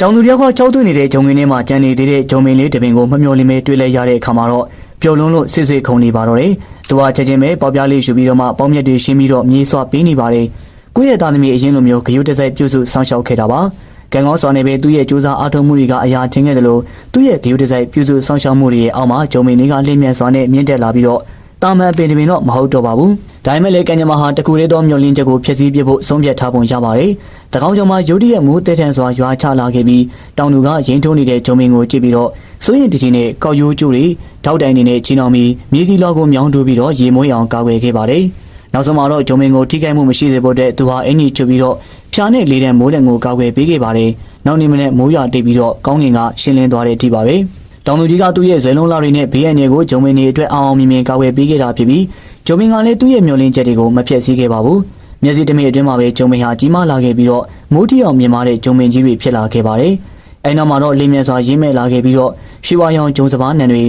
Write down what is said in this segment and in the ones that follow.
တောင်သူတယောက်ကကြောက်သွင်းနေတဲ့ဂျုံမင်းထဲမှာကြံနေသေးတဲ့ဂျုံမင်းလေးတစ်ပင်ကိုမမျော်လင့်မဲတွေ့လဲရတဲ့အခါမှာတော့ပျော်လွန်းလို့ဆွေ့ဆွေ့ခုန်နေပါတော့တယ်။သူကချက်ချင်းပဲပေါက်ပြားလေးယူပြီးတော့မှပေါင်းမြက်တွေရှင်းပြီးတော့မြေးစွာပေးနေပါတယ်။ကိုယ့်ရဲ့သားသမီးအရင်လိုမျိုးဂယုတစိုက်ပြုစုစောင့်ရှောက်ခဲ့တာပါ။ကံကောင်းစွာနဲ့ပဲသူ့ရဲ့စူးစမ်းအားထုတ်မှုတွေကအရာထင်ခဲ့တယ်လို့သူ့ရဲ့ဂယုတစိုက်ပြုစုစောင့်ရှောက်မှုတွေရဲ့အောက်မှာဂျုံမင်းလေးကလင်းမြန်စွာနဲ့မြင့်တက်လာပြီးတော့တာမန်ပင်တပင်တော့မဟုတ်တော့ပါဘူး။ ဒါပေမဲ့လည်းကံကြမ္မာဟာတကူလေးသောမျောလင်းချက်ကိုဖျက်ဆီးပစ်ဖို့ဆုံးဖြတ်ထားပုံရပါတယ်။တကောင်းကြောင်မှာရုတ်တရက်မိုးတဲထန်စွာရွာချလာခဲ့ပြီးတောင်သူကရင်ထုံးနေတဲ့ဂျုံမင်းကိုကြည့်ပြီးတော့စိုးရင်တကြီးနဲ့ကောက်ရိုးကျိုးတွေထောက်တိုင်နေနဲ့ချီနှောင်ပြီးမြေကြီးလောက်ကိုမြောင်းတူပြီးတော့ရေမွေးအောင်ကာကွယ်ခဲ့ပါတယ်။နောက်ဆုံးမှာတော့ဂျုံမင်းကိုထိခိုက်မှုမရှိစေဖို့တဲ့သူဟာအင်ကြီးချွတ်ပြီးတော့ဖျားနဲ့လေးတဲ့မိုးတဲ့ကိုကာကွယ်ပေးခဲ့ပါတယ်။နောက်နေ့မနေ့မိုးရွာတိတ်ပြီးတော့ကောင်းကင်ကရှင်းလင်းသွားတဲ့အထိပါပဲ။တောင်သူကြီးကသူ့ရဲ့ဇွဲလုံးလာတွေနဲ့ဘေးအန္တရာယ်ကိုဂျုံမင်းတွေအတွက်အောင်အောင်မြင်မြင်ကာကွယ်ပေးခဲ့တာဖြစ်ပြီး ဂျုံမင်းကလည်းသူ့ရဲ့မျောလင်းချက်တွေကိုမဖျက်ဆီးခဲ့ပါဘူး။မျက်စိတမိအတွင်းမှာပဲဂျုံမင်းဟာကြီးမားလာခဲ့ပြီးတော့မိုးတီအောင်မြင်မာတဲ့ဂျုံမင်းကြီးတွေဖြစ်လာခဲ့ပါတယ်။အဲနောက်မှာတော့လင်းမြစွာရင်းမဲ့လာခဲ့ပြီးတော့ရွှေဝါရောင်ဂျုံစပားနံတွေ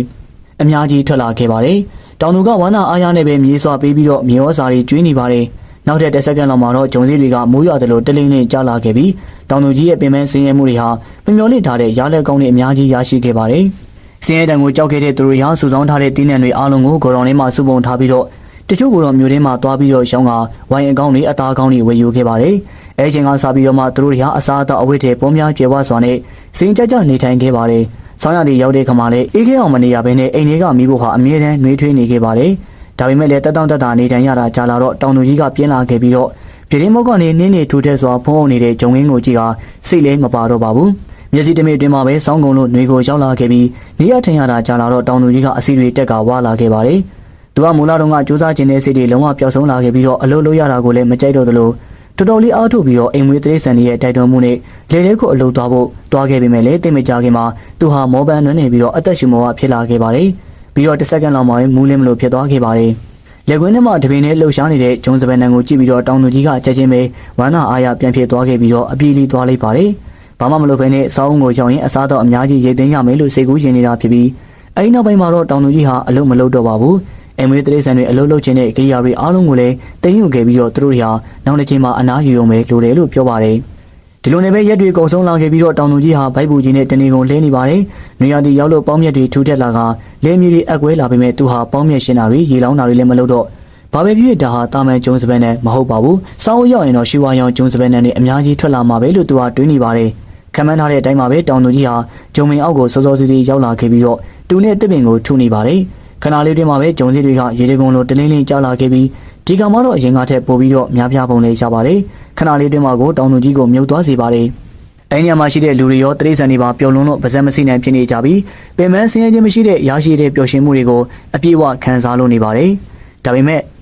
အများကြီးထွက်လာခဲ့ပါတယ်။တောင်သူကဝမ်းသာအားရနဲ့ပဲမြေစွာပေးပြီးတော့မြေဩစာတွေကျွေးနေပါတယ်။နောက်ထပ်တစ်စက္ကန့်လောက်မှာတော့ဂျုံစည်းတွေကမိုးရွာတယ်လို့တလင်းလေးကြားလာခဲ့ပြီးတောင်သူကြီးရဲ့ပင်ပန်းဆင်းရဲမှုတွေဟာမမျော်လင့်ထားတဲ့ရားလက်ကောင်းတွေအများကြီးရရှိခဲ့ပါတယ်။ဆင်းရဲတံကိုကြောက်ခဲ့တဲ့သူတို့ရာစုဆောင်းထားတဲ့တင်းနံတွေအားလုံးကိုဂေါ်တော်ထဲမှာစုပုံထားပြီးတော့ တချို့ကတော့မျိုးထဲမှာသွားပြီးတော့ရှောင်းကဝိုင်အကောင်းတွေအသားကောင်းတွေဝယ်ယူခဲ့ပါတယ်။အဲချိန်ကစပြီးတော့မှသူတို့တွေဟာအစားအသောက်အဝတ်တွေပုံများကျွဲဝစွာနဲ့စင်ကြကြနေထိုင်ခဲ့ပါတယ်။ဆောင်းရည်ရောက်တဲ့ခါမှာလည်းအေးခဲအောင်မနေရဘဲနဲ့အိမ်တွေကမိဖို့ဟာအမြဲတမ်းနှွေးထွေးနေခဲ့ပါတယ်။ဒါပေမဲ့လည်းတက်တောင့်တက်တာနေထိုင်ရတာကြာလာတော့တောင်သူကြီးကပြင်းလာခဲ့ပြီးတော့ပြည်ရင်းမောက်ကနေနင်းနေထူထက်စွာဖုံးအောင်နေတဲ့ဂျုံငင်းကိုကြည့်ဟာစိတ်လည်းမပါတော့ပါဘူး။မျက်စိတမိအတွင်းမှာပဲစောင်းကုန်လို့နှွေကိုရောက်လာခဲ့ပြီးနေရထင်ရတာကြာလာတော့တောင်သူကြီးကအစီတွေတက်ကဝါလာခဲ့ပါတယ်။ သူကမူလာတုန်းကစူးစမ်းခြင်းတဲ့စိတ်တွေလုံးဝပျောက်ဆုံးလာခဲ့ပြီးတော့အလုပ်လုပ်ရတာကိုလည်းမကြိုက်တော့သလိုတော်တော်လေးအားထုတ်ပြီးတော့အိမ်မွေးတရိษံတွေရဲ့တိုက်တွန်းမှုနဲ့လေလဲကိုအလုပ်သွားဖို့တွားခဲ့ပေမဲ့လည်းတိတ်မကြခင်မှာသူဟာမောပန်းနွမ်းနေပြီးတော့အသက်ရှူမောကဖြစ်လာခဲ့ပါတယ်။ပြီးတော့တစ်စက္ကန့်လောက်မှမူးလင်းမလို့ဖြစ်သွားခဲ့ပါတယ်။လက်ကွင်းထဲမှာတပင်နဲ့လှုပ်ရှားနေတဲ့ဂျုံစပန်နံကိုကြည့်ပြီးတော့တောင်သူကြီးကချက်ချင်းပဲဝမ်းသာအားရပြန်ဖြစ်သွားခဲ့ပြီးတော့အပြေးလီသွားလိုက်ပါတယ်။ဘာမှမလုပ်ဘဲနဲ့စောင်းကိုကြောင်ရင်အစားတော့အများကြီးရိတ်သိမ်းရမယ်လို့စိတ်ကူးရှင်နေတာဖြစ်ပြီးအဲဒီနောက်ပိုင်းမှာတော့တောင်သူကြီးဟာအလုပ်မလုပ်တော့ပါဘူး။ အမွေတရိษံတွေအလုပ်လုပ်ခြင်းတဲ့ကိရိယာတွေအားလုံးကိုလည်းတင်ယူခဲ့ပြီးတော့သူတို့တွေဟာနောက်တစ်ချိန်မှာအနားယူရုံပဲလိုတယ်လို့ပြောပါတယ်။ဒီလိုနဲ့ပဲရက်တွေကုန်ဆုံးလာခဲ့ပြီးတော့တောင်သူကြီးဟာဗိုက်ပူကြီးနဲ့တနေကုန်လှဲနေပါတယ်။နေရာတီရောက်လို့ပေါင်းမြက်တွေထူထက်လာကလဲမြေတွေအက်ကွဲလာပေမဲ့သူဟာပေါင်းမြက်ရှင်တာတွေရေလောင်းတာတွေလည်းမလုပ်တော့ဘာပဲဖြစ်ဖြစ်ဒါဟာတာမန်ကျုံစပယ်နဲ့မဟုတ်ပါဘူး။စောင်းရောက်ရင်တော့ရှီဝါရောင်ကျုံစပယ်နဲ့အများကြီးထွက်လာမှာပဲလို့သူကတွေးနေပါတယ်။ခံမှန်းထားတဲ့အတိုင်းမှာပဲတောင်သူကြီးဟာဂျုံမင်အောက်ကိုစောစောစီးစီးရောက်လာခဲ့ပြီးတော့တူနဲ့တစ်ပင်ကိုထုနေပါတယ်။ ခဏလေးတွင်မှာပဲဂျုံစီတွေကရေတကုံလိုတလင်းလင်းကျလာခဲ့ပြီးဒီကံမှာတော့အရင်ကထက်ပိုပြီးတော့များပြားပုံလေးရပါတယ်။ခဏလေးတွင်မှာကိုတောင်သူကြီးကိုမြုပ်သွားစေပါတယ်။အဲဒီနေရာမှာရှိတဲ့လူတွေရောတရိษံတွေပါပျော်လွန်းလို့ပါဇက်မစိနိုင်ဖြစ်နေကြပြီးပင်မဆင်းရဲခြင်းမရှိတဲ့ရရှိတဲ့ပျော်ရွှင်မှုတွေကိုအပြည့်အဝခံစားလို့နေပါတယ်။ဒါပေမဲ့မ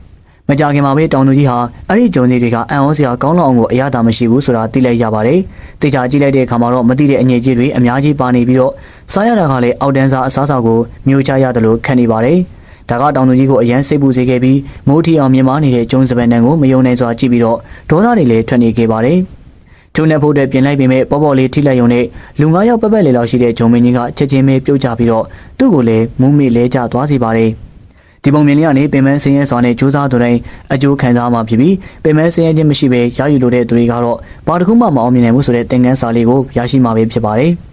ကြခင်မှာပဲတောင်သူကြီးဟာအဲ့ဒီဂျုံလေးတွေကအံ့ဩစရာကောင်းလောက်အောင်ကိုအရသာမရှိဘူးဆိုတာသိလိုက်ရပါတယ်။တေချာကြည့်လိုက်တဲ့အခါမှာတော့မသိတဲ့အငြိကြီးတွေအများကြီးပါနေပြီးတော့စားရတာကလည်းအောက်တန်းစားအစားအစာကိုမျိုးချရတယ်လို့ခံနေပါတယ်။ဒါကတောင်သူကြီးကိုအရန်စိတ်ပူစေခဲ့ပြီးမိုးထီအောင်မြင်မာနေတဲ့ကျုံစပန်တန်ကိုမယုံနိုင်စွာကြည့်ပြီးတော့ဒေါသတွေလည်းထွက်နေခဲ့ပါတယ်။ထုံနဲ့ဖို့တဲ့ပြင်လိုက်ပေမဲ့ပေါ်ပေါ်လေးထိလိုက်ရုံနဲ့လူ၅ယောက်ပက်ပက်လေးလောက်ရှိတဲ့ဂျုံမင်းကြီးကချက်ချင်းပဲပြုတ်ကြပြီးတော့သူ့ကိုလည်းမုံမေလဲကျသွားစေပါတယ်။ ဒီပုံမြင်လေးကနေပင်မဆင်းရဲစွာနဲ့ကြိုးစားသူတိုင်းအကျိုးခံစားမှာဖြစ်ပြီးပင်မဆင်းရဲခြင်းမရှိဘဲရယူလိုတဲ့သူတွေကတော့ဘာတစ်ခုမှမအောင်မြင်နိုင်ဘူးဆိုတဲ့သင်ခန်းစာလေးကိုရရှိမှာပဲဖြစ်ပါတယ်။